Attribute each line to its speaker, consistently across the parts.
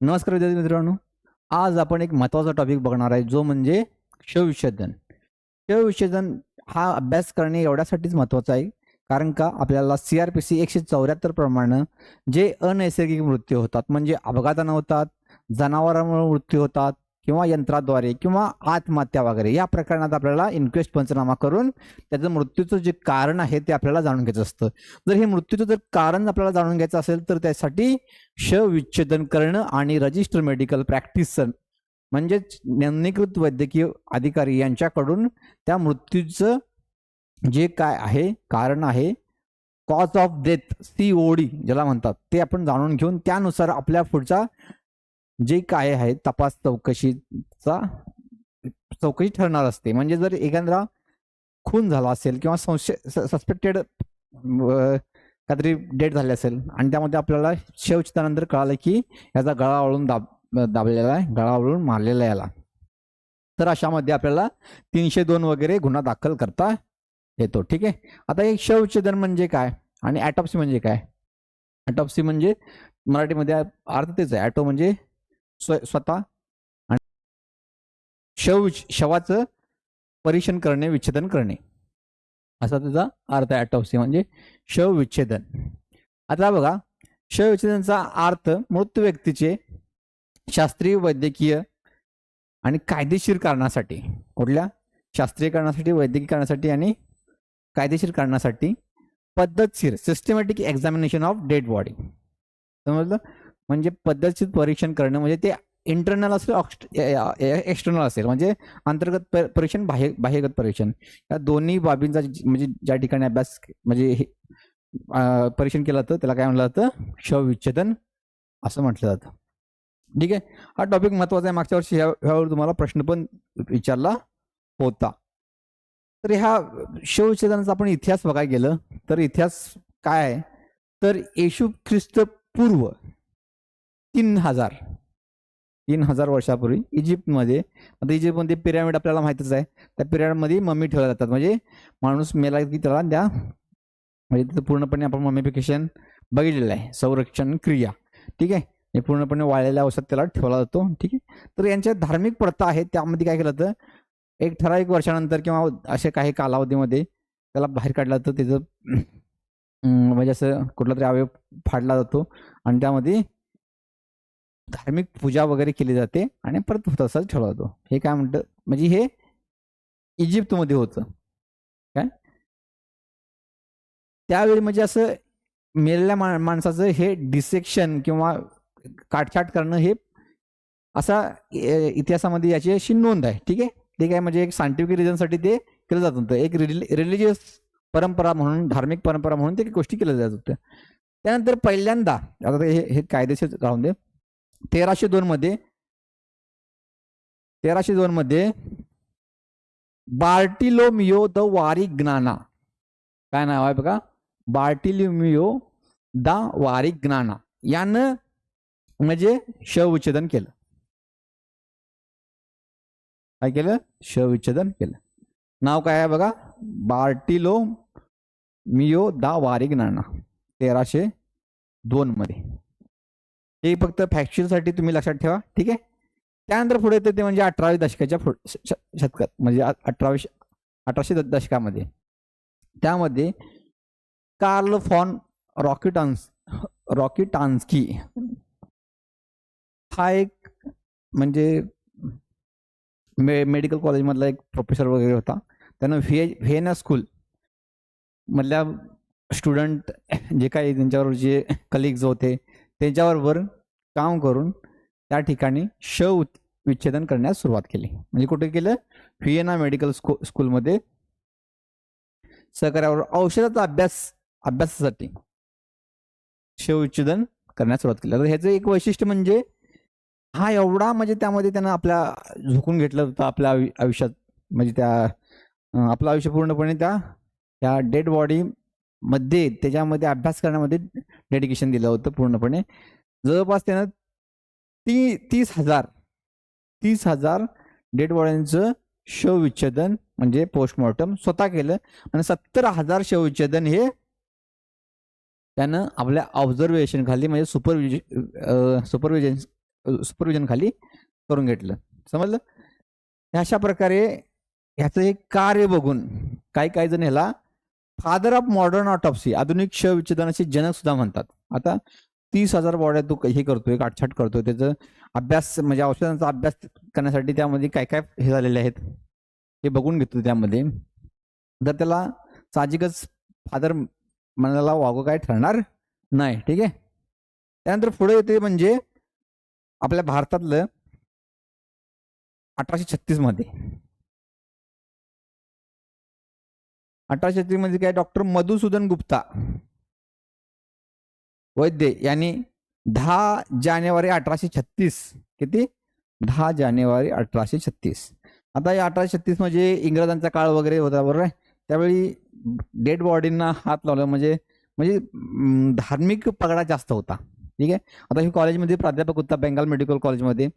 Speaker 1: नमस्कार विद्यार्थी मित्रांनो. आज आपण एक महत्त्वाचा टॉपिक बघणार आहे जो म्हणजे शवविच्छेदन शवविच्छेदन हा अभ्यास करणे एवढ्यासाठीच महत्त्वाचा आहे कारण का आपल्याला सी आर पी सी एकशे चौऱ्याहत्तर प्रमाणे जे अनैसर्गिक मृत्यू होतात म्हणजे अपघातानं होतात जनावरांमुळे मृत्यू होतात किंवा यंत्राद्वारे किंवा आत्महत्या वगैरे या प्रकरणात आपल्याला इन्क्वेस्ट पंचनामा करून त्याचं मृत्यूचं जे कारण आहे ते आपल्याला जाणून घ्यायचं असतं. जर हे मृत्यूचं जर कारण आपल्याला जाणून घ्यायचं असेल तर त्यासाठी शविच्छेदन करणं आणि रजिस्टर मेडिकल प्रॅक्टिसन म्हणजेच नोंदणीकृत वैद्यकीय अधिकारी यांच्याकडून त्या मृत्यूचं जे काय आहे कारण आहे cause of death C O D ज्याला म्हणतात ते आपण जाणून घेऊन त्यानुसार आपल्या पुढचा जे काय आहे तपास चौकशीचा चौकशी ठरणार असते. म्हणजे जर एखादा खून झाला असेल किंवा संशय सस्पेक्टेड काहीतरी डेट झाली असेल आणि त्यामध्ये आपल्याला शवचितानंतर कळालं की याचा गळा वळून दाब दाबलेला आहे गळा वळून मारलेला याला. तर अशामध्ये आपल्याला तीनशे दोन वगैरे गुन्हा दाखल करता येतो. ठीक आहे? आता एक शवच्छेदन म्हणजे काय आणि ॲटॉप्सी म्हणजे काय? ॲटॉप्सी म्हणजे मराठीमध्ये अर्थ तेच आहे. ॲटो म्हणजे स्व स्वतः आणि शव शवाचं परीक्षण करणे विच्छेदन करणे. असा त्याचा अर्थ आहे ॲटॉप्सी म्हणजे शव विच्छेदन. आता बघा शव विच्छेदनचा अर्थ मृत व्यक्तीचे शास्त्रीय वैद्यकीय आणि कायदेशीर कारणासाठी कुठल्या? शास्त्रीय कारणासाठी वैद्यकीय कारणासाठी आणि कायदेशीर कारणासाठी पद्धतशीर systematic examination of dead body समजलं? म्हणजे पद्धतशीर परीक्षण करणं म्हणजे ते इंटरनल असेल एक्सटर्नल असेल. म्हणजे अंतर्गत परीक्षण बाह्य बाह्यगत परीक्षण. या दोन्ही बाबींचा म्हणजे ज्या ठिकाणी अभ्यास म्हणजे हे परीक्षण केलं जातं त्याला काय म्हटलं जातं? शवविच्छेदन असं म्हटलं जातं. ठीक आहे? हा टॉपिक महत्त्वाचा आहे. मागच्या वर्षी ह्यावर तुम्हाला प्रश्न पण विचारला होता. तर ह्या शवविच्छेदनाचा आपण इतिहास बघायला गेलं तर इतिहास काय आहे? तर येशू ख्रिस्त पूर्व तीन हजार. तीन हजार वर्षापूर्वी इजिप्तमध्ये. आता इजिप्तमध्ये पिरॅमिड आपल्याला माहितच आहे. त्या पिरॅमिडमध्ये मम्मी ठेवल्या जातात. म्हणजे माणूस मेला की त्याला द्या म्हणजे तिथं पूर्णपणे आपण मम्मीफिकेशन बघितलेलं आहे. संरक्षण क्रिया. ठीक आहे? हे पूर्णपणे वाळलेल्या अवस्थेत त्याला ठेवला जातो. ठीक आहे? तर यांच्या धार्मिक प्रथा आहेत. त्यामध्ये काय केलं जातं? एक ठराविक वर्षानंतर किंवा असे काही कालावधीमध्ये त्याला बाहेर काढलं जातं. त्याचं म्हणजे असं कुठला तरी अवयव फाडला जातो. आणि त्यामध्ये धार्मिक पूजा वगैरे केली जाते आणि परत तसंच ठेवला जातो हे काय म्हणतं? म्हणजे हे इजिप्तमध्ये होतं. काय? त्यावेळी म्हणजे असं मेलेल्या मा माणसाचं हे डिसेक्शन किंवा काटछाट करणं हे असा इतिहासामध्ये याची अशी नोंद आहे. ठीक आहे? ते काय म्हणजे एक सायंटिफिक रिझनसाठी ते केलं जात होतं एक रिलिजियस परंपरा म्हणून धार्मिक परंपरा म्हणून ते गोष्टी केल्या जात होत्या. त्यानंतर पहिल्यांदा आता हे हे कायदेशीर राहून दे. तेराशे दोनमध्ये तेराशे दोनमध्ये बार्टिलोमियो द वारी ज्ञाना काय नाव आहे बघा? बार्टिलोमियो द वारी ज्ञाना यानं म्हणजे शवविच्छेदन केलं. काय केलं? शवविच्छेदन केलं. नाव काय आहे बघा? बार्टिलो मियो दा वारी ज्ञाना तेराशे दोनमध्ये हे फक्त फॅक्च्युअलसाठी तुम्ही लक्षात ठेवा ठीक आहे? त्यानंतर पुढे येते ते म्हणजे अठराव्या दशकाच्या पुढ- शतकात म्हणजे अ- अठराशे अठराशे द- दशकामध्ये. त्यामध्ये कार्ल फॉन रॉकिटान्स रॉकिटान्स्की हा एक म्हणजे मे मेडिकल कॉलेजमधला एक प्रोफेसर वगैरे होता. त्यानं व्हिए व्हिएना स्कूल मधल्या स्टुडंट जे काही त्यांच्यावर जे कलिग्ज होते त्यांच्याबरोबर काम करून त्या ठिकाणी शव विच्छेदन करण्यास सुरुवात केली. म्हणजे कुठे केलं? व्हिएना मेडिकल स्कू स्कूलमध्ये सहकार्यावर औषधाचा अभ्यास अभ्यासासाठी शवविच्छेदन करण्यास सुरुवात केली. तर ह्याचं एक वैशिष्ट्य म्हणजे हा एवढा म्हणजे त्यामध्ये त्यानं आपल्या झुकून घेतलं होतं आपल्या आयु- आयुष्यात. म्हणजे त्या आपलं आयुष्य पूर्णपणे त्या त्या डेड बॉडी मध्ये त्याच्यामध्ये अभ्यास करण्यामध्ये डेडिकेशन दिलं होतं पूर्णपणे. जवळपास त्यानं ती तीस हजार तीस हजार डेड बॉड्यांचं शवविच्छेदन म्हणजे पोस्टमॉर्टम स्वतः केलं आणि सत्तर हजार शवविच्छेदन हे त्यानं आपल्या ऑब्झर्वेशन खाली म्हणजे सुपरविजन सुपरविजन सुपरविजन खाली करून घेतलं. समजलं? अशा प्रकारे ह्याचं एक कार्य बघून काही काही जण ह्याला फादर ऑफ मॉडर्न ऑटॉप्सी आधुनिक शवविच्छेदनाचे जनक सुद्धा म्हणतात. आता तीस हजार बॉड्या तो हे करतोय काटछाट करतोय त्याचं अभ्यास म्हणजे औषधांचा अभ्यास करण्यासाठी त्यामध्ये काय काय हे झालेले आहेत? हे बघून घेतो त्यामध्ये. तर त्याला साहजिकच फादर मनाला वागो काय ठरणार नाही ठीक आहे? त्यानंतर पुढे येते म्हणजे आपल्या भारतातलं अठराशे छत्तीस अठराशे छत्तीसमध्ये काय? डॉक्टर मधुसूदन गुप्ता. वैद्य. यांनी दहा जानेवारी अठराशे छत्तीस. किती? दहा जानेवारी अठराशे छत्तीस. आता या अठराशे छत्तीस म्हणजे इंग्रजांचा काळ वगैरे होता बरोबर आहे? त्यावेळी डेड बॉडींना हात लावला म्हणजे म्हणजे धार्मिक पगडा जास्त होता. ठीक आहे? आता ही कॉलेजमध्ये प्राध्यापक होता बेंगाल मेडिकल कॉलेजमध्ये.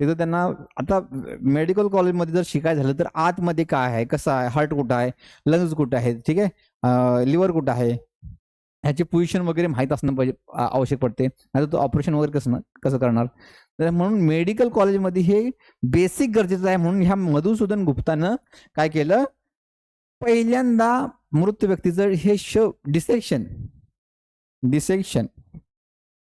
Speaker 1: तिथं त्यांना आता मेडिकल कॉलेजमध्ये जर शिकायचं झालं तर आतमध्ये काय आहे? कसं आहे? हार्ट कुठं आहे? लंग्स कुठं आहे ठीक आहे? लिव्हर कुठं आहे? ह्याची पोझिशन वगैरे माहीत असणं पाहिजे आवश्यक पडते. नाही तो ऑपरेशन वगैरे कसं कसं करणार? तर म्हणून मेडिकल कॉलेजमध्ये हे बेसिक गरजेचं आहे म्हणून ह्या मधुसूदन गुप्तानं काय केलं? पहिल्यांदा मृत व्यक्तीचं हे शव डिसेक्शन डिसेक्शन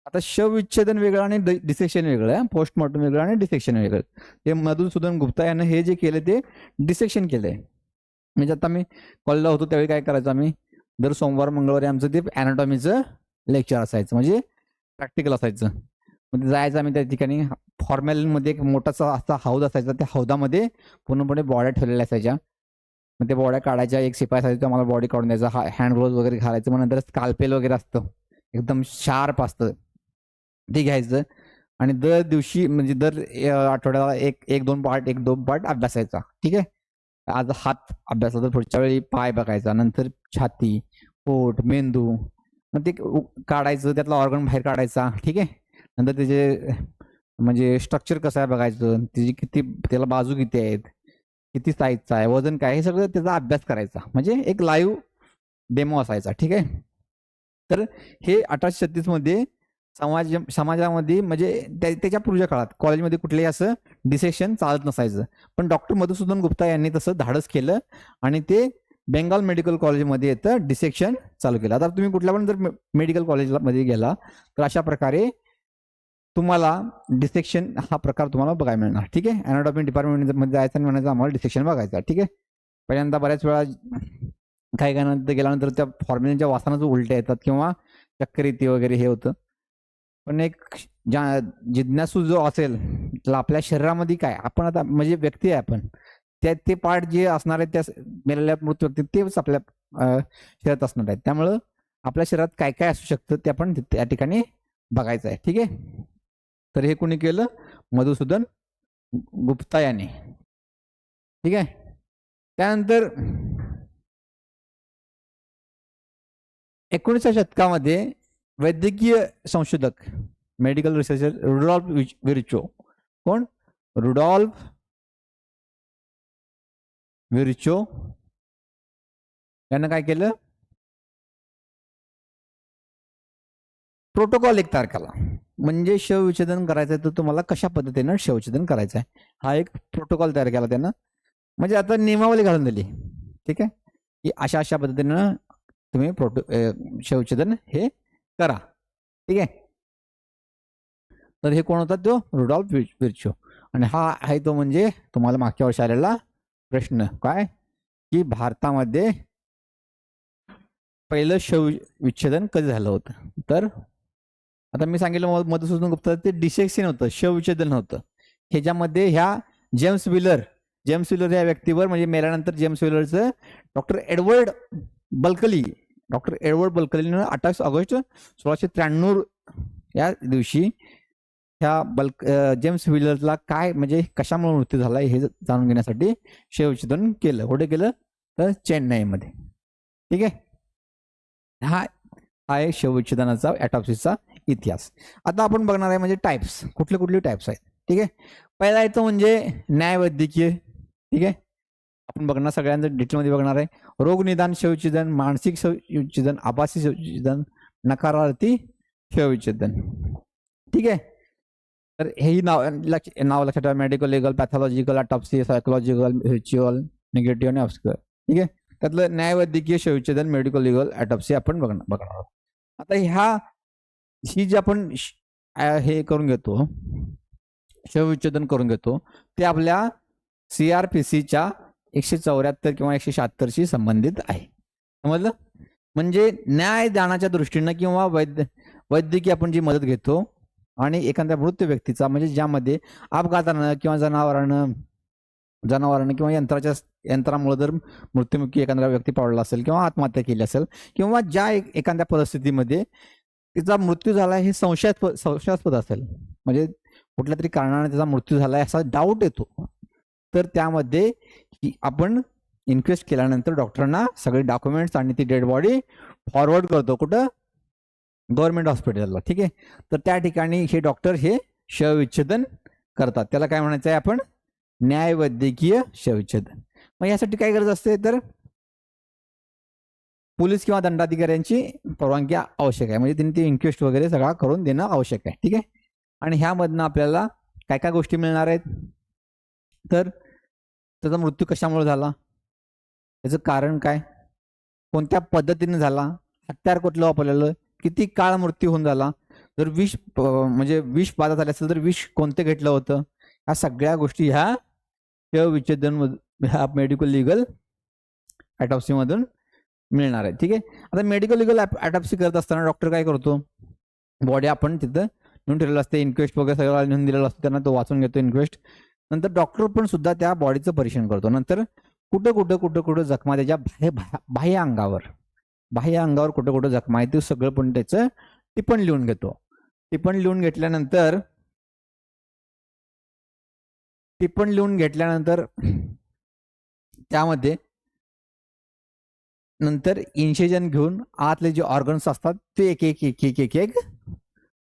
Speaker 1: आता शवविच्छेदन वेगळं आणि डिसेक्शन वेगळं आहे. पोस्टमॉर्टम वेगळं आणि डिसेक्शन वेगळं हे मधुसूदन गुप्ता यानं हे जे केलं ते डिसेक्शन केलं आहे म्हणजे आता मी कॉलला होतो त्यावेळी काय करायचं आम्ही? दर सोमवार मंगळवारी आमचं ते अॅनाटॉमीचं लेक्चर असायचं. म्हणजे प्रॅक्टिकल असायचं. म्हणजे जायचं आम्ही त्या ठिकाणी. फॉर्मॅलिनमध्ये एक मोठासा असा हौद असायचा. त्या हौदामध्ये पूर्णपणे बॉड्या ठेवलेल्या असायच्या. मग त्या बॉड्या काढायच्या. एक शिपाय असायचा आम्हाला बॉडी काढून द्यायचा. हा हँड ग्लोव्ह वगैरे घालायचं. मग नंतर स्काल्पेल वगैरे असतं. एकदम शार्प असतं. ते घ्यायचं आणि दर दिवशी म्हणजे दर आठवड्याला एक एक दोन पार्ट एक दोन पार्ट अभ्यासायचा. ठीक आहे? आज हात अभ्यासाचा पुढच्या वेळी पाय बघायचा नंतर छाती पोट मेंदू मग ते उ- काढायचं त्यातला ऑर्गन बाहेर काढायचा. ठीक आहे? नंतर त्याचे म्हणजे स्ट्रक्चर कसं आहे बघायचं त्याची किती त्याला बाजू किती आहेत किती साईजचा आहे वजन काय हे सगळं त्याचा अभ्यास करायचा. म्हणजे एक लाईव्ह डेमो असायचा. ठीक आहे? तर हे अठराशे छत्तीसमध्ये समाज समाजामध्ये म्हणजे त्या- त्याच्या पूर्वीच्या काळात कॉलेजमध्ये कुठलंही असं डिसेक्शन चालत नसायचं. पण डॉक्टर मधुसूदन गुप्ता यांनी तसं धाडस केलं आणि ते बेंगाल मेडिकल कॉलेजमध्ये येतं डिसेक्शन चालू केलं. आता तुम्ही कुठल्या पण जर मेडिकल कॉलेजमध्ये गेला तर अशा प्रकारे तुम्हाला डिसेक्शन हा प्रकार तुम्हाला बघायला मिळणार. ठीक आहे? अॅनाटॉमी डिपार्टमेंटमध्ये जायचं आणि म्हणायचं आम्हाला डिसेक्शन बघायचं ठीक आहे? पहिल्यांदा बऱ्याच वेळा काही काही गेल्यानंतर त्या फॉर्म्युलिनच्या वासानं उलट्या येतात किंवा चक्कर येते वगैरे हे होतं. पण एक ज्या जिज्ञासू जो असेल त्याला आपल्या शरीरामध्ये काय? आपण आता म्हणजे व्यक्ती आहे आपण. त्या ते पार्ट जे असणार आहेत त्या मेलेल्या मृत व्यक्ती तेच आपल्या शरीरात असणार आहेत त्यामुळं आपल्या शरीरात काय काय असू शकतं ते आपण त्या ठिकाणी बघायचं आहे. ठीक आहे? तर हे कोणी केलं? मधुसूदन गुप्ता याने ठीक आहे? त्यानंतर एकोणीसच्या शतकामध्ये वैद्यकीय संशोधक मेडिकल रिसर्चर रुडॉल्फ विरिचो कोण रुडॉल्फ विरिचो यानं काय केलं? प्रोटोकॉल एक तयार केला. म्हणजे शवविच्छेदन करायचं आहे तर तुम्हाला कशा पद्धतीनं शवविच्छेदन करायचं आहे हा एक प्रोटोकॉल तयार केला त्यानं. म्हणजे आता नियमावली घालून दिली. ठीक आहे? की अशा अशा पद्धतीनं तुम्ही प्रोटो अं, शवविच्छेदन हे करा. ठीक आहे? तर हे कोण होता तो? Rudolf Virchow. आणि हा आहे तो म्हणजे तुम्हाला मागच्या वर्षी आलेला प्रश्न. काय? की भारतामध्ये पहिलं शव विच्छेदन कधी झालं होतं? तर आता मी सांगितलं मधुसूदन गुप्ता ते डिसेक्शन होतं शवविच्छेदन होतं. ह्याच्यामध्ये ह्या जेम्स विलर जेम्स विलर या व्यक्तीवर म्हणजे मेल्यानंतर James विलरचं doctor Edward Bulkley doctor Edward बल्कलीनं अठ्ठावीस ऑगस्ट सोळाशे त्र्याण्णव या दिवशी ह्या बल्क जेम्स विलरला काय म्हणजे कशामुळे मृत्यू झाला हे जाणून घेण्यासाठी शवविच्छेदन केलं. कुठे केलं तर चेन्नईमध्ये. ठीक आहे? हा हा आहे शवविच्छेदनाचा ॲटॉप्सीचा इतिहास. आता आपण बघणार आहे म्हणजे टाईप्स कुठले कुठले टाईप्स आहेत? ठीक आहे? पहिला येतो म्हणजे न्यायवैद्यकीय. ठीक आहे? आपण बघणार सगळ्यांचं डिटेलमध्ये बघणार आहे. रोगनिदान शवविच्छेदन मानसिक शवविच्छेदन आभासी शवविच्छेदन नकारार्थी शवविच्छेदन. ठीक आहे? तर हेही नाव लक्ष नाव लक्षात ठेवा. Medical legal pathological autopsy psychological व्हिच्युअल negative आणि ऑप्सिकल ठीक आहे? त्यातलं न्यायवैद्यकीय शवविच्छेदन मेडिकल लिगल अटॉप्सी आपण बघणार बघणार आहोत. आता ह्या ही जी आपण हे करून घेतो शवविच्छेदन करून घेतो ते आपल्या सी आर पी सीच्या एकशे चौऱ्याहत्तर किंवा एकशे शहात्तरशी संबंधित आहे. समजलं? म्हणजे न्यायदानाच्या दृष्टीनं किंवा वैद्य वैद्यकीय आपण जी मदत घेतो आणि एखाद्या मृत व्यक्तीचा म्हणजे ज्यामध्ये अपघातानं किंवा जनावरानं जनावरानं किंवा यंत्राच्या यंत्रामुळे जर मृत्युमुखी एखादा व्यक्ती पावला असेल किंवा आत्महत्या केली असेल किंवा ज्या एखाद्या परिस्थितीमध्ये तिचा मृत्यू झाला हे संशयास्पद संशयास्पद असेल. म्हणजे कुठल्या तरी कारणाने त्याचा मृत्यू झाला असा डाऊट येतो. तर त्यामध्ये आपण इन्क्वेस्ट केल्यानंतर डॉक्टरांना सगळे डॉक्युमेंट्स आणि ती डेड बॉडी फॉरवर्ड करतो. कुठं? गव्हर्नमेंट हॉस्पिटलला ठीक आहे? तर त्या ठिकाणी हे डॉक्टर हे शवविच्छेदन करतात. त्याला काय म्हणायचं आहे आपण? न्यायवैद्यकीय शवविच्छेदन. मग यासाठी काय गरज असते? तर पोलीस किंवा दंडाधिकाऱ्यांची परवानगी आवश्यक आहे. म्हणजे त्यांनी ती इन्क्वेस्ट वगैरे सगळा करून देणं आवश्यक आहे ठीक आहे? आणि ह्यामधनं आपल्याला काय काय गोष्टी मिळणार आहेत? तर त्याचा मृत्यू कशामुळे झाला? त्याचं कारण काय? कोणत्या पद्धतीने झाला? हत्यार कुठलं वापरलेलं? किती काळ मृत्यू होऊन झाला? जर विष प- म्हणजे विष बाधा झाली असेल तर विष कोणतं घेतलं होतं? ह्या सगळ्या गोष्टी ह्या शवविच्छेदन ह्या मेडिकल लिगल ॲटॉप्सीमधून मिळणार आहे ठीक आहे? आता मेडिकल लिगल ॲटॉप्सी करत असताना डॉक्टर काय करतो? बॉडी आपण तिथं नेऊन ठेवलेलं असते. इन्क्वेस्ट वगैरे सगळं नेऊन दिलेलं असतं. त्यांना तो वाचून घेतो इन्क्वेस्ट नंतर डॉक्टर पण सुद्धा त्या बॉडीचं परीक्षण करतो. नंतर कुठं कुठं कुठं कुठं जखमा त्याच्या बाह्य बाह्य- बाह्य अंगावर. बाह्य अंगावर कुठं कुठं जखमा आहे ते सगळं पण त्याचं टिपण लिहून घेतो. टिपण लिहून घेतल्यानंतर टिपण लिहून घेतल्यानंतर त्यामध्ये नंतर इन्शेजन घेऊन आतले जे ऑर्गन्स असतात ते एक एक एक एक एक एक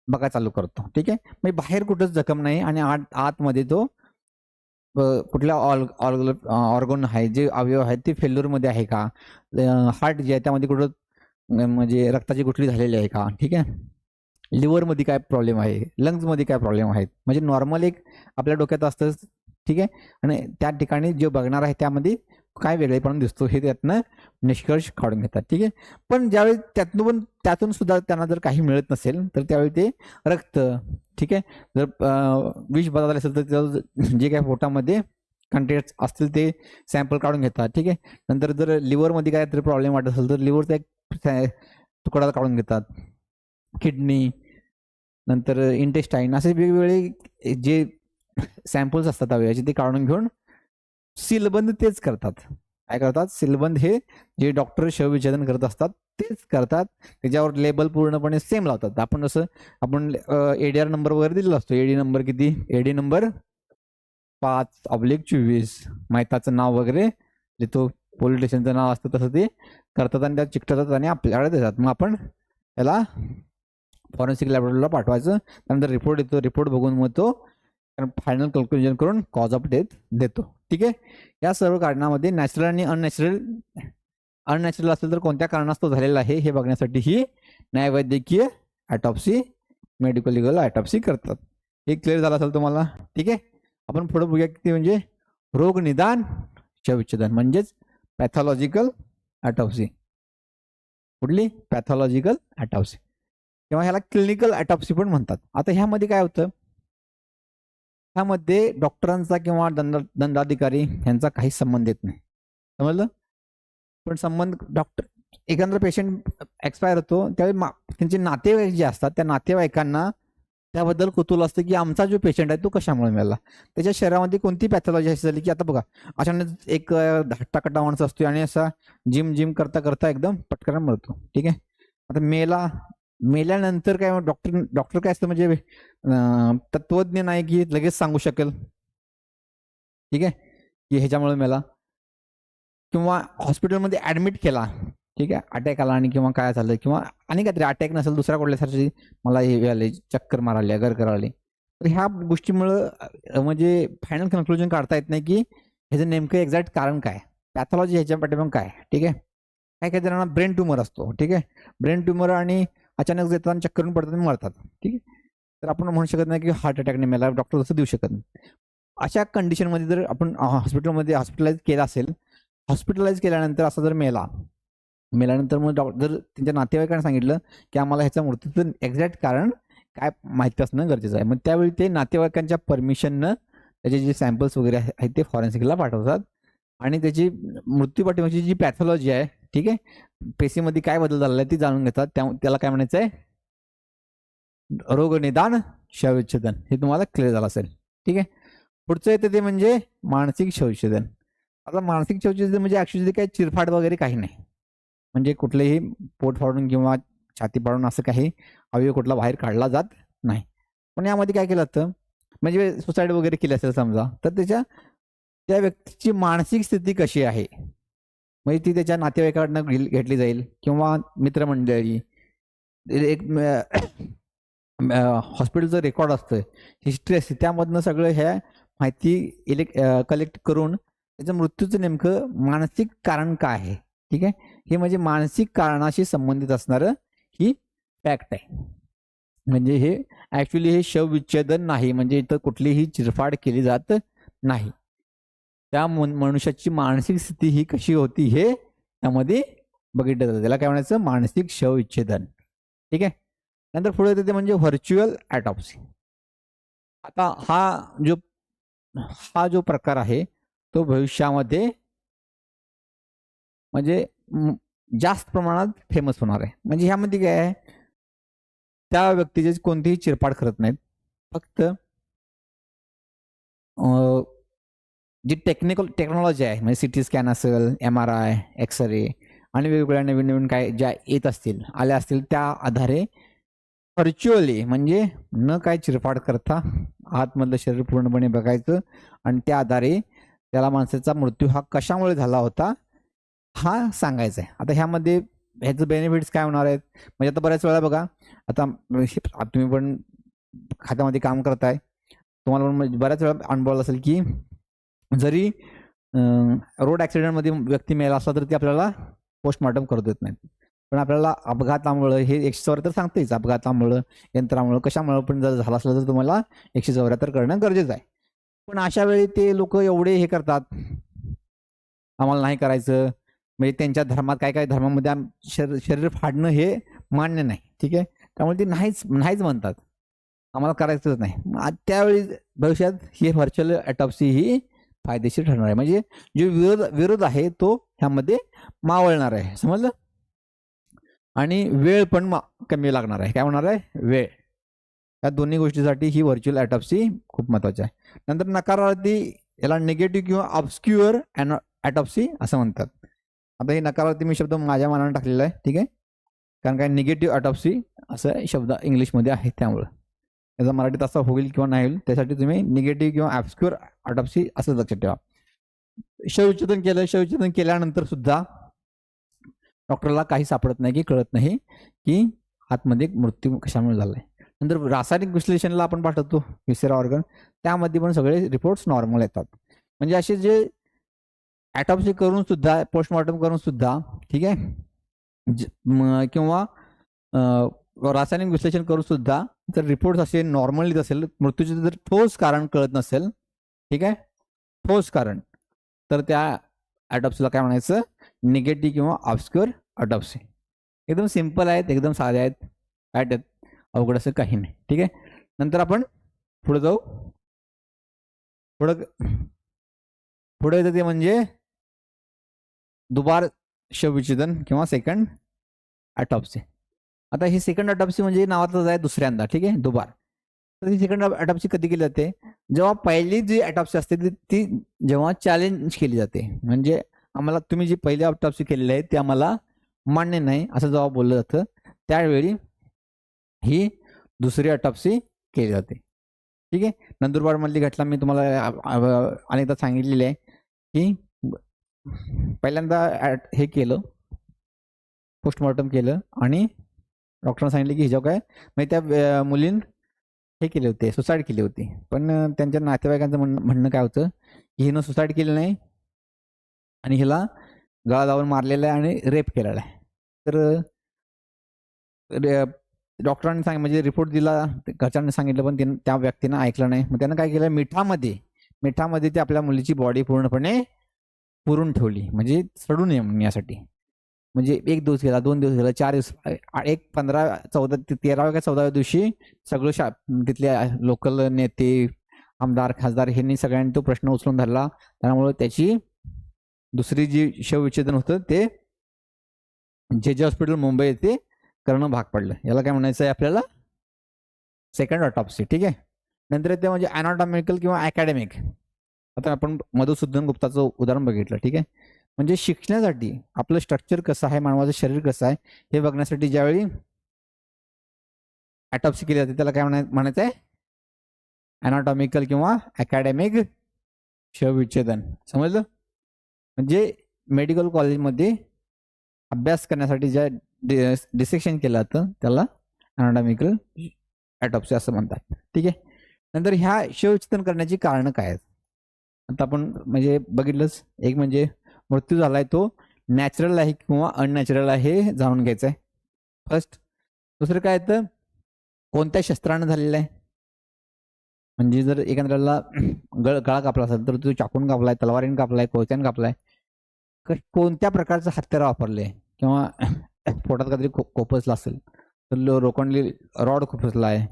Speaker 1: बघा चालू करतो. ठीक आहे? म्हणजे बाहेर कुठंच जखम नाही आणि आत आतमध्ये तो कुठल्या ऑल ऑर्गन आहे जे अवयव आहेत ते फेल्युअरमध्ये आहे का? हार्ट जे आहे त्यामध्ये कुठं म्हणजे रक्ताची गुठली झालेली आहे का? ठीक आहे? लिव्हरमध्ये काय प्रॉब्लेम आहे? लंग्समध्ये काय प्रॉब्लेम आहेत? म्हणजे नॉर्मल एक आपल्या डोक्यात असतंच ठीक आहे? आणि त्या ठिकाणी जे बघणार आहे त्यामध्ये काय वेगळेपणा दिसतो हे त्यातनं निष्कर्ष काढून घेतात ठीक आहे? पण ज्यावेळी त्यातून पण त्यातून सुद्धा त्यांना जर काही मिळत नसेल तर त्यावेळी ते रक्त ठीक आहे? जर विष बदल असेल तर त्याचं जे काही पोटामध्ये कंटेंट असतील ते सॅम्पल काढून घेतात ठीक आहे? नंतर जर लिव्हरमध्ये काय तरी प्रॉब्लेम वाटत असेल तर लिव्हरचा एक तुकडा काढून घेतात. किडनी नंतर इंटेस्टाईन असे वेगवेगळे जे सॅम्पल्स असतात अवयवाचे ते काढून घेऊन सिलबंद तेच करतात. काय करतात? सिलबंद हे जे डॉक्टर शवविच्छेदन करत असतात तेच करतात. त्याच्यावर लेबल पूर्णपणे सेम लावतात. आपण जसं आपण एडीआर नंबर वगैरे दिलेला असतो. एडी नंबर किती? एडी नंबर पाच ऑब्लिक चोवीस. माहिताचं नाव वगैरे लिहितो पोलीस स्टेशनचं नाव असतं तसं ते करतात आणि त्या चिकटतात आणि आपल्याकडे देतात. मग आपण त्याला फॉरेन्सिक लॅबोरेटरीला पाठवायचं. त्यानंतर रिपोर्ट येतो. रिपोर्ट बघून मग तो फायनल कॅल्क्युलेशन करून कॉज ऑफ डेथ देतो. ठीक आहे? या सर्व कारणामध्ये नॅचरल आणि अननॅचरल अननॅचरल असेल तर कोणत्या कारणास्तव झालेला आहे हे बघण्यासाठी ही न्यायवैद्यकीय ॲटॉप्सी मेडिकल लिगल ॲटॉप्सी करतात. हे क्लिअर झालं असेल तुम्हाला? ठीक आहे? आपण पुढे बघूया किती म्हणजे रोग निदान शवविच्छेदन म्हणजेच पॅथॉलॉजिकल ॲटॉप्सी कुठली? पॅथॉलॉजिकल ॲटॉप्सी किंवा ह्याला क्लिनिकल ॲटॉप्सी पण म्हणतात. आता ह्यामध्ये काय होतं? ह्यामध्ये डॉक्टरांचा किंवा दंड दंडाधिकारी यांचा काही संबंध येत नाही. समजलं? पण संबंध डॉक्टर एखादा पेशंट एक्सपायर होतो त्यावेळी मा त्यांचे नातेवाईक जे असतात त्या नातेवाईकांना त्याबद्दल कुतूल असतं की आमचा जो पेशंट आहे तो कशामुळे मिळाला त्याच्या शरीरामध्ये कोणती पॅथॉलॉजी अशी झाली की आता बघा अचानक एक धाटाकटा माणूस असतो आणि असा जिम जिम करता करता एकदम पटकन मरतो. ठीक आहे? आता मेला मेल्यानंतर काय डॉक्टर डॉक्टर काय असतं म्हणजे तत्वज्ञ नाही की लगेच सांगू शकेल? ठीक आहे? की ह्याच्यामुळे मेला. किंवा हॉस्पिटलमध्ये ॲडमिट केला. ठीक आहे? अटॅक आला आणि किंवा काय झालं किंवा आणि काहीतरी अटॅक नसेल दुसऱ्या कुठल्यासारखी मला हे आले चक्कर माराले गरगर आले. तर ह्या गोष्टीमुळं म्हणजे फायनल कन्क्लुजन काढता येत नाही की ह्याचं नेमकं एक्झॅक्ट कारण काय? पॅथॉलॉजी ह्याच्या पाठीमाग काय? ठीक आहे? काही काही जणांना ब्रेन ट्युमर असतो. ठीक आहे? ब्रेन ट्युमर आणि अचानक येतात चक्करून पडतात आणि मरतात. ठीक आहे? तर आपण म्हणू शकत नाही की हार्ट अटॅकने मेला डॉक्टर असं देऊ शकत नाही. अशा कंडिशनमध्ये जर आपण हॉस्पिटलमध्ये हॉस्पिटलाइज केलं असेल हॉस्पिटलाइज केल्यानंतर असा जर मेला मेल्यानंतर मग डॉक्टर जर त्यांच्या नातेवाईकांना सांगितलं की आम्हाला ह्याचा मृत्यूचं एक्झॅक्ट कारण काय माहिती असणं गरजेचं आहे. मग त्यावेळी ते नातेवाईकांच्या परमिशननं त्याचे जे सॅम्पल्स वगैरे आहेत ते फॉरेन्सिकला पाठवतात. आणि त्याची मृत्यू पाठीमागची जी पॅथॉलॉजी आहे ठीक आहे. पेशीमध्ये काय बदल झालेला आहे ती जाणून घेतात. त्या त्याला काय म्हणायचं आहे? रोगनिदान शवच्छेदन हे तुम्हाला क्लिअर झालं असेल. ठीक आहे? पुढचं येतं ते म्हणजे मानसिक शवच्छेदन आता मानसिक शवच्छेदन म्हणजे ॲक्च्युली काही चिरफाड वगैरे काही नाही. म्हणजे कुठलेही पोट फाडून किंवा छाती फाडून असं काही अवयव कुठला बाहेर काढला जात नाही. पण यामध्ये काय केलं जातं? म्हणजे सुसाईड वगैरे केली असेल समजा तर त्याच्या त्या व्यक्तीची मानसिक स्थिती कशी आहे? म्हणजे ती त्याच्या नातेवाईकाकडनं घेतली जाईल किंवा मित्रमंडळी. एक हॉस्पिटलचं रेकॉर्ड असतं हिस्ट्री असते. त्यामधनं सगळं ह्या माहिती इलेक् कलेक्ट करून त्याचं मृत्यूचं नेमकं मानसिक कारण काय आहे? ठीक आहे? हे म्हणजे मानसिक कारणाशी संबंधित असणारं ही फॅक्ट आहे. म्हणजे हे ॲक्च्युली हे शवविच्छेदन नाही. म्हणजे इथं कुठलीही चिरफाड केली जात नाही. त्या मन- मनुष्याची मानसिक स्थिती ही कशी होती हे त्यामध्ये बघितलं जातं. त्याला काय म्हणायचं? मानसिक शवविच्छेदन. ठीक आहे? नंतर पुढे येतं ते म्हणजे व्हर्च्युअल ॲटॉप्सी आता हा जो हा जो प्रकार आहे तो भविष्यामध्ये म्हणजे जास्त प्रमाणात फेमस होणार आहे. म्हणजे ह्यामध्ये काय आहे? त्या व्यक्तीचे कोणतीही चिरपाड करत नाहीत. फक्त जी टेक्निकल टेक्नॉलॉजी आहे म्हणजे सी टी स्कॅन असेल M R I X ray आणि वेगवेगळ्या नवीन नवीन काय ज्या येत असतील आल्या असतील त्या आधारे व्हर्च्युअली म्हणजे न काय चिरफाड करता आतमधलं शरीर पूर्णपणे बघायचं आणि त्या आधारे त्याला माणसाचा मृत्यू हा कशामुळे झाला होता हा सांगायचा आहे. आता ह्यामध्ये ह्याचं बेनिफिट्स काय होणार आहेत? म्हणजे आता बऱ्याच वेळा बघा आता तुम्ही पण खात्यामध्ये काम करताय तुम्हाला पण म्हणजे बऱ्याच वेळा अनुभव असेल की जरी रोड ॲक्सिडेंटमध्ये व्यक्ती मेला असला तर ती आपल्याला पोस्टमॉर्टम करू देत नाहीत. पण आपल्याला अपघातामुळं हे एकशे चौऱ्याहत्तर सांगतेच अपघातामुळं यंत्रामुळं कशामुळं पण जर झालं असलं तर तुम्हाला एकशे चौऱ्याहत्तर करणं गरजेचं आहे. पण अशा वेळी ते लोक एवढे हे करतात आम्हाला नाही करायचं म्हणजे त्यांच्या धर्मात काय काय धर्मामध्ये आम- शरीर शरीर फाडणं हे मान्य नाही ठीक आहे? त्यामुळे ते नाहीच नाहीच म्हणतात. आम्हाला करायचंच नाही. त्यावेळी भविष्यात ही व्हर्च्युअल अटॉप्सी ही फायदेशीर ठरणार आहे. म्हणजे जो विरोध विरोध आहे तो ह्यामध्ये मावळणार आहे. समजलं? आणि वेळ पण मा कमी लागणार आहे. काय होणार आहे? वेळ. या दोन्ही गोष्टीसाठी ही व्हर्च्युअल ॲटॉप्सी खूप महत्त्वाची आहे. नंतर नकारार्थी याला निगेटिव्ह किंवा ऑब्स्क्युअर अटॉप्सी असं म्हणतात. आता हे नकारार्थी मी शब्द माझ्या मनाने टाकलेला आहे. ठीक आहे? कारण काय? निगेटिव्ह ॲटॉप्सी असं शब्द इंग्लिशमध्ये आहे त्यामुळं. याचा मराठीत असा होईल किंवा नाही होईल त्यासाठी तुम्ही निगेटिव्ह किंवा ॲब्स्क्युअर अटॉप्सी असं लक्षात ठेवा. शवविच्छेदन केलं शवविच्छेदन केल्यानंतर सुद्धा डॉक्टरला काही सापडत नाही की कळत नाही की आतमध्ये मृत्यू कशामुळे झाला आहे नंतर रासायनिक विश्लेषणला आपण पाठवतो विसेरा ऑर्गन. त्यामध्ये पण सगळे रिपोर्ट्स नॉर्मल येतात. म्हणजे असे जे ॲटॉप्सी करून सुद्धा पोस्टमॉर्टम करून सुद्धा ठीक आहे? ज- किंवा रासायनिक विश्लेषण करून सुद्धा जर रिपोर्ट असे नॉर्मली असेल मृत्यूचे जर ठोस कारण कळत नसेल ठीक आहे? ठोस कारण. तर त्या ॲटॉप्सीला काय म्हणायचं? निगेटिव्ह किंवा ऑब्स्क्युअर अटॉप्सी एकदम सिंपल आहेत एकदम साधे आहेत काय त्यात अवघड असं काही नाही ठीक आहे? नंतर आपण पुढे जाऊ. पुढं पुढे येतं ते म्हणजे दुबार शवविच्छेदन किंवा सेकंड अटॉप्सी आता ही सेकंड अटॉप्सी म्हणजे नावातच आहे दुसऱ्यांदा ठीक आहे? दुबार. तर ही सेकंड अटॉप्सी कधी केली जाते? जेव्हा पहिली जी अटॉप्सी असते ती ती जेव्हा चॅलेंज केली जाते. म्हणजे आम्हाला तुम्ही जी पहिली अटॉप्सी केलेली आहे ती आम्हाला मान्य नाही असं जेव्हा बोललं जातं त्यावेळी ही दुसरी अटॉप्सी केली जाते. ठीक आहे? नंदुरबारमधली घटना मी तुम्हाला अनेकदा सांगितलेली आहे की पहिल्यांदा ॲट- हे केलं पोस्टमॉर्टम केलं आणि डॉक्टरनं सांगितलं की हिच्यावर काय म्हणजे त्या वे- हे केले होते सुसाईड केली होती. पण त्यांच्या नातेवाईकांचं म्हण म्हणणं काय होतं की हिनं सुसाईड केली नाही आणि हिला गळा लावून मारलेला आहे आणि रेप केलेला आहे. तर रे- डॉक्टरांनी सांग म्हणजे रिपोर्ट दिला घरच्यांनी सांगितलं पण त्यानं- त्या व्यक्तीनं ऐकलं नाही. मग त्यानं काय केलं मिठामध्ये मिठामध्ये ते आपल्या मुलीची बॉडी पूर्णपणे पुरून ठेवली. म्हणजे सडू नये म्हणून यासाठी. म्हणजे एक दिवस गेला दोन दिवस गेला चार दिवस एक पंधरा चौदा ते तेराव्या का चौदाव्या दिवशी सगळं शा तिथले लोकल नेते आमदार खासदार ह्यांनी सगळ्यांनी तो प्रश्न उचलून धरला. त्यामुळे त्याची दुसरी जी शवविच्छेदन होतं ते जे जे हॉस्पिटल मुंबई येथे करणं भाग पडलं. याला काय म्हणायचं आहे आपल्याला? सेकंड ऑटॉप्सी ठीक आहे? नंतर ते म्हणजे अनाटॉमिकल किंवा अकॅडमिक आता आपण मधुसूदन गुप्ताचं उदाहरण बघितलं ठीक आहे? म्हणजे शिकण्यासाठी आपलं स्ट्रक्चर कसं आहे मानवाचं शरीर कसं आहे हे बघण्यासाठी ज्यावेळी ॲटॉप्सी केली जाते त्याला काय म्हणा म्हणायचं आहे ॲनाटॉमिकल किंवा अकॅडमिक शवविच्छेदन. समजलं? म्हणजे मेडिकल कॉलेजमध्ये अभ्यास करण्यासाठी ज्या डिसेक्शन केलं जातं त्याला ॲनाटॉमिकल ॲटॉप्सी असं म्हणतात. ठीक आहे? नंतर ह्या शवविच्छेदन करण्याची कारणं काय आहेत? आता आपण म्हणजे बघितलंच एक म्हणजे मृत्यू झाला आहे तो नॅचरल आहे किंवा अननॅचरल आहे हे जाणून घ्यायचं आहे फर्स्ट दुसरं काय तर कोणत्या शस्त्रानं झालेलं आहे? म्हणजे जर एखाद्याला गळ गळा कापला असेल तर तो चाकून कापलाय तलवारीने कापलाय कोयत्याने कापलाय. कोणत्या प्रकारचं हत्यार वापरले किंवा पोटात काहीतरी खो खोपसला असेल तर रोखंडली रॉड खुपसला आहे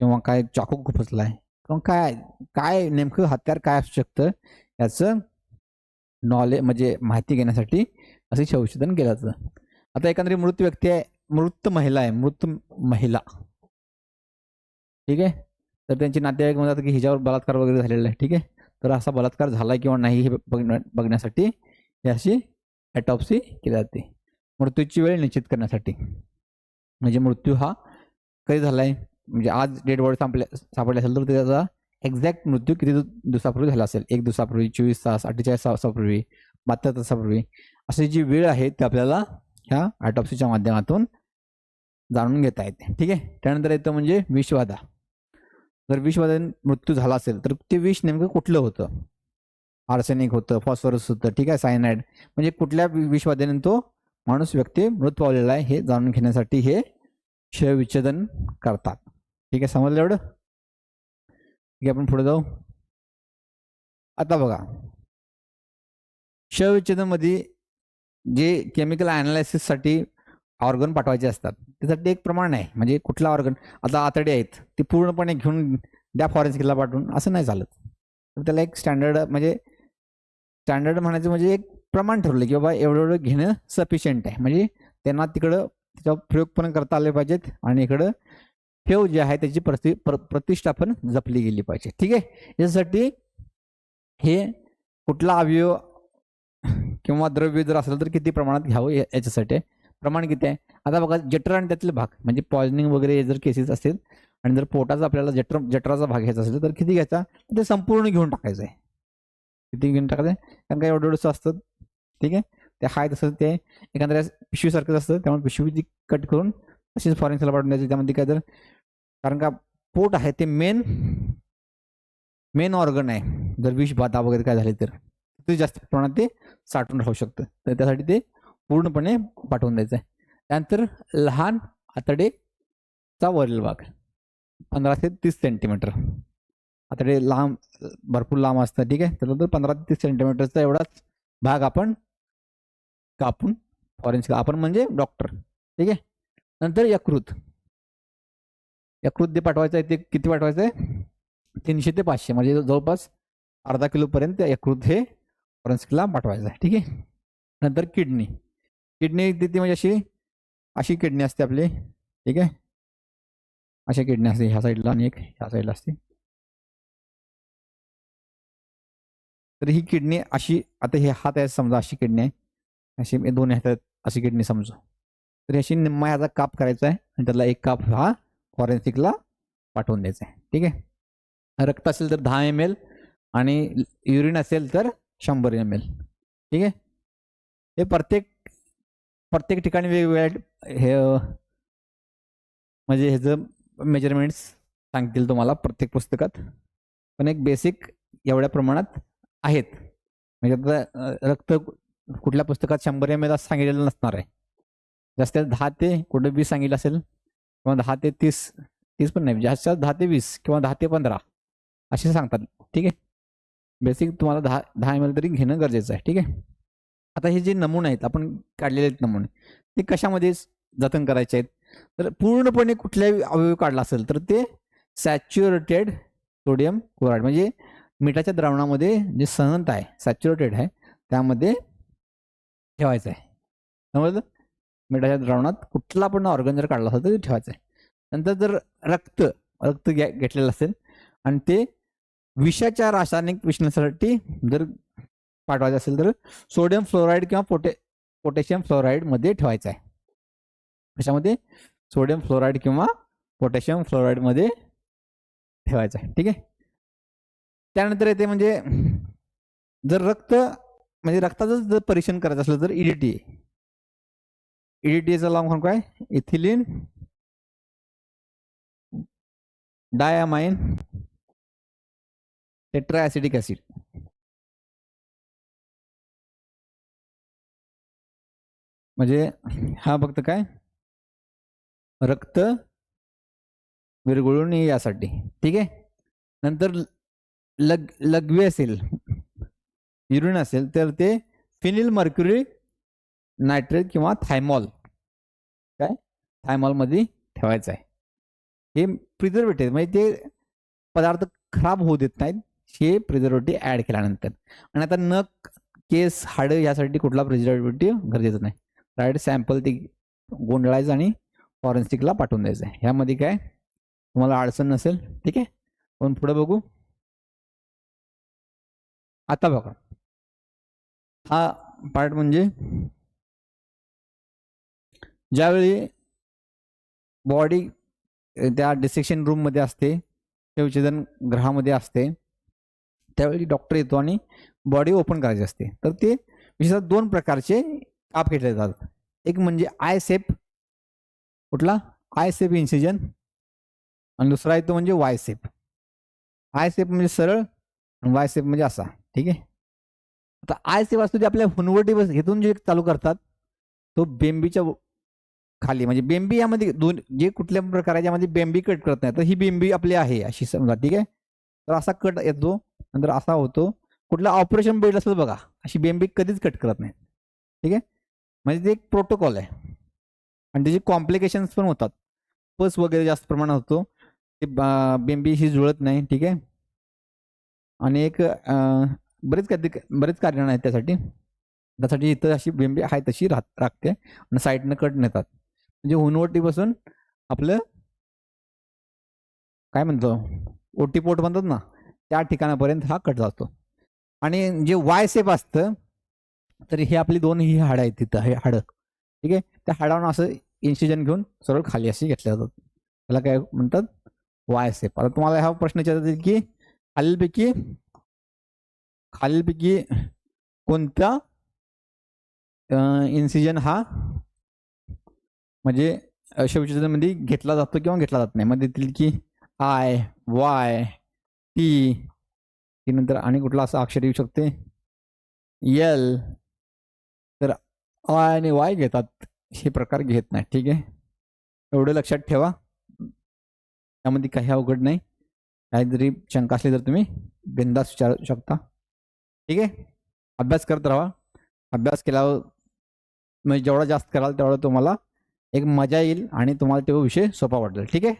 Speaker 1: किंवा काय चाकू खुपसला आहे. किंवा काय काय नेमकं हत्यार काय असू शकतं? याचं नॉलेज म्हणजे माहिती घेण्यासाठी असे संशोधन केलं जातं. आता एकंदरीत मृत व्यक्ती आहे मृत महिला आहे मृत महिला. ठीक आहे? तर त्यांचे नातेवाईक म्हणतात की हिच्यावर बलात्कार वगैरे झालेला आहे ठीक आहे? तर असा बलात्कार झाला किंवा नाही हे बघण्या बघण्यासाठी ही अशी ॲटॉप्सी केली जाते. मृत्यूची वेळ निश्चित करण्यासाठी. म्हणजे मृत्यू हा कधी झाला आहे म्हणजे आज डेड बॉडी सापडल्या सापडले असेल तर त्याचा एक्झॅक्ट मृत्यू किती दिवसापूर्वी झाला असेल? एक दिवसापूर्वी चोवीस तास अठ्ठेचाळीस तासापूर्वी बहात्तर तासापूर्वी अशी जी वेळ आहे ती आपल्याला ह्या ॲटॉप्सीच्या माध्यमातून जाणून घेता येते. ठीक आहे? त्यानंतर येतं म्हणजे विषबाधा. जर विषबाधेने मृत्यू झाला असेल तर ते विष नेमकं कुठलं होतं? आर्सेनिक होतं फॉस्फरस होतं ठीक आहे? सायनाईड म्हणजे कुठल्या विषवादेने विषबाधेने तो माणूस व्यक्ती मृत पावलेला आहे हे जाणून घेण्यासाठी हे शयविच्छेदन करतात. ठीक आहे? समजलं एवढं? ठीक आहे आपण पुढे जाऊ. आता बघा. शवविच्छेदनमध्ये जे केमिकल अनालिसिससाठी ऑर्गन पाठवायचे असतात त्यासाठी एक प्रमाण आहे. म्हणजे कुठला ऑर्गन आता आतडे आहेत ते पूर्णपणे घेऊन द्या फॉरेन्सिकला पाठवून असं नाही चालत. तर त्याला एक स्टँडर्ड म्हणजे स्टँडर्ड म्हणायचं म्हणजे एक प्रमाण ठरवलं की बाबा एवढं एवढं घेणं सफिशियंट आहे. म्हणजे त्यांना तिकडं त्याचा प्रयोग पण करता आले पाहिजेत आणि इकडं ठेव जे आहे त्याची प्रति प्र प्रतिष्ठा पण जपली गेली पाहिजे. ठीक आहे? यासाठी हे कुठला अवयव किंवा द्रव्य जर असलं तर किती प्रमाणात घ्यावं याच्यासाठी? प्रमाण किती आहे? आता बघा जठर आणि त्यातले भाग म्हणजे पॉइझनिंग वगैरे जर केसेस असतील आणि जर पोटाचा आपल्याला जठर जठराचा भाग घ्यायचा असेल तर किती घ्यायचा? ते संपूर्ण घेऊन टाकायचं आहे किती घेऊन टाकायचं आहे कारण काही एवढं एवढंसं असतं. ठीक आहे? ते हाय तसं ते एखाद्या पिशवीसारखंच असतं. त्यामुळे पिशवी ती कट करून तशीच फॉरेन्सला पाठवून द्यायची. त्यामध्ये काय तर कारण का पोट आहे ते मेन मेन ऑर्गन आहे. जर विष बाधा वगैरे काय झाले तर ते जास्त प्रमाणात ते साठून राहू शकतं. तर त्यासाठी ते पूर्णपणे पाठवून द्यायचं आहे. त्यानंतर लहान आतडेचा वरील भाग पंधरा ते तीस सेंटीमीटर आतडे लांब भरपूर लांब असतं ठीक आहे? तर पंधरा ते तीस सेंटीमीटरचा एवढाच भाग आपण कापून फॉरेन्सिक आपण म्हणजे डॉक्टर ठीक आहे? नंतर यकृत. यकृत जे पाठवायचं आहे ते किती पाठवायचं आहे तीनशे ते पाचशे म्हणजे जवळपास अर्धा किलोपर्यंत यकृत हे फॉरेन्सिकला पाठवायचं आहे ठीक आहे? नंतर किडनी. किडनी ती म्हणजे अशी अशी किडनी असते आपली ठीक आहे? अशा किडनी असते ह्या साईडला आणि एक ह्या साईडला असते. तर ही किडनी अशी आता हे हात आहे समजा अशी किडनी आहे. अशी दोन हात आहेत अशी किडनी समजू. तर अशी निम्मा ह्याचा काप करायचा आहे आणि त्याला एक काप हा फॉरेन्सिकला पाठवून द्यायचं. आहे ठीक आहे? रक्त असेल तर दहा एम एल आणि युरिन असेल तर शंभर एम एल ठीक आहे? हे प्रत्येक प्रत्येक ठिकाणी वेगवेगळ्या हे म्हणजे ह्याचं मेजरमेंट्स सांगतील तुम्हाला प्रत्येक पुस्तकात. पण एक बेसिक एवढ्या प्रमाणात आहेत. म्हणजे आता रक्त कुठल्या पुस्तकात शंभर एम एल असं सांगितलेलं नसणार आहे. जास्त दहा ते कुठे वीस सांगितलं असेल किंवा दहा ते तीस तीस पण नाही जास्तीत जास्त दहा ते वीस किंवा दहा ते पंधरा असे सांगतात. ठीक आहे? बेसिक तुम्हाला दहा दहा एम एल तरी घेणं गरजेचं आहे. ठीक आहे? आता हे जे नमुने आहेत आपण काढलेले आहेत नमुने ते कशामध्ये जतन करायचे आहेत? तर पूर्णपणे कुठल्याही अवयव काढला असेल तर ते सॅच्युरेटेड सोडियम क्लोराईड म्हणजे मिठाच्या द्रावणामध्ये जे सहंत आहे सॅच्युरेटेड आहे त्यामध्ये ठेवायचं आहे. समजलं? मिठाच्या द्रावणात कुठला पण ऑर्गन जर काढला असेल तर ते ठेवायचं आहे. नंतर जर रक्त रक्त घ्या घेतलेलं असेल आणि ते विषाच्या रासायनिक विश्लेषणासाठी जर पाठवायचं असेल तर सोडियम फ्लोराईड किंवा पोटे पोटॅशियम फ्लोराईडमध्ये ठेवायचं आहे. कशामध्ये? सोडियम फ्लोराईड किंवा पोटॅशियम फ्लोराईडमध्ये ठेवायचं आहे. ठीक आहे? त्यानंतर येते म्हणजे जर रक्त म्हणजे रक्ताचं जर परीक्षण करायचं असलं तर ईडीटी ईडीटीचा लॉंग फॉर्म काय? Ethylene diamine tetraacetic acid. म्हणजे हा फक्त काय? रक्त विरघळून यासाठी. ठीक आहे? नंतर लग लघवी असेल युरिन असेल तर ते फिनिल मर्क्युरी नायट्रेट किंवा थायमॉल. थायमॉलमध्ये ठेवायचं आहे. हे प्रिझर्वेटिव्ह म्हणजे ते पदार्थ खराब होऊ देत नाहीत. हे प्रिझर्वेटिव्ह ॲड केल्यानंतर. आणि आता नख केस हाडं यासाठी कुठला प्रिझर्वेटिव्ह गरजेचं नाही. राईट सॅम्पल ते गोंधळायचं आणि फॉरेन्सिकला पाठवून द्यायचं आहे. ह्यामध्ये काय? तुम्हाला अडचण नसेल ठीक आहे? पण पुढे बघू. आता बघा. हा पार्ट म्हणजे ज्यावेळी बॉडी त्या डिसेक्शन रूममध्ये असते. विच्छेदन ग्रहामध्ये असते. त्यावेळी डॉक्टर येतो आणि बॉडी ओपन करायची असते. तर ते विशेषतः दोन प्रकारचे काप घेतले जातात. एक म्हणजे आय सेप कुठला? आय सेप इन्सिजन आणि दुसरा येतो म्हणजे वाय सेप आय सेप म्हणजे सरळ आणि वाय सेप म्हणजे असा. ठीक आहे? आता आय सेप असतो जे आपल्या हुनवटी बस इथून जे चालू करतात तो बेंबीच्या खाली. म्हणजे बेंबी यामध्ये दोन जे कुठल्या प्रकाराच्या म्हणजे बेंबी कट करत नाही तर ही बेंबी आपली आहे अशी समजा ठीक आहे? तर असा कट येतो नंतर असा होतो. कुठला ऑपरेशन बेड असेल बघा अशी बेंबी कधीच कट करत नाही ठीक आहे? म्हणजे ते एक प्रोटोकॉल आहे. आणि त्याचे कॉम्प्लिकेशन्स पण होतात. पस वगैरे जास्त प्रमाणात होतो. ते बा- बेंबीशी जुळत नाही ठीक आहे? आणि एक बरेच काही बरेच कारण आहेत त्यासाठी. त्यासाठी इथं अशी बेंबी आहे तशी राहत राखते. आणि साईडनं कट नेतात. म्हणजे हुनवटीपासून आपलं काय म्हणतो? ओटी पोट म्हणतात ना त्या ठिकाणापर्यंत हा कट जातो. आणि जे वाय सेप असतं तर हे आपली दोन ही हाडं आहेत तिथं हे हाडं. ठीक आहे? त्या हाडावरून असं इन्सिजन घेऊन सरळ खाली अशी घेतल्या जातात. त्याला काय म्हणतात? Y shape. आता तुम्हाला हा प्रश्न विचारतात की खालीलपैकी खालीलपैकी कोणता इन्सिजन हा म्हणजे शवचित्रामध्ये घेतला जातो किंवा घेतला जात नाही. मग येतील की आय वाय टी टी नंतर आणि कुठला असं अक्षर येऊ शकते? यल तर आय आणि वाय घेतात. हे प्रकार घेत नाही ठीक आहे? एवढं लक्षात ठेवा. त्यामध्ये काही अवघड नाही. काहीतरी शंका असली तर तुम्ही बिंदास विचारू शकता. ठीक आहे? अभ्यास करत राहा. अभ्यास केल्यावर म्हणजे जेवढा जास्त कराल तेवढा तुम्हाला एक मजा येईल आणि तुम्हाला तो विषय सोपा वाटेल. ठीक आहे?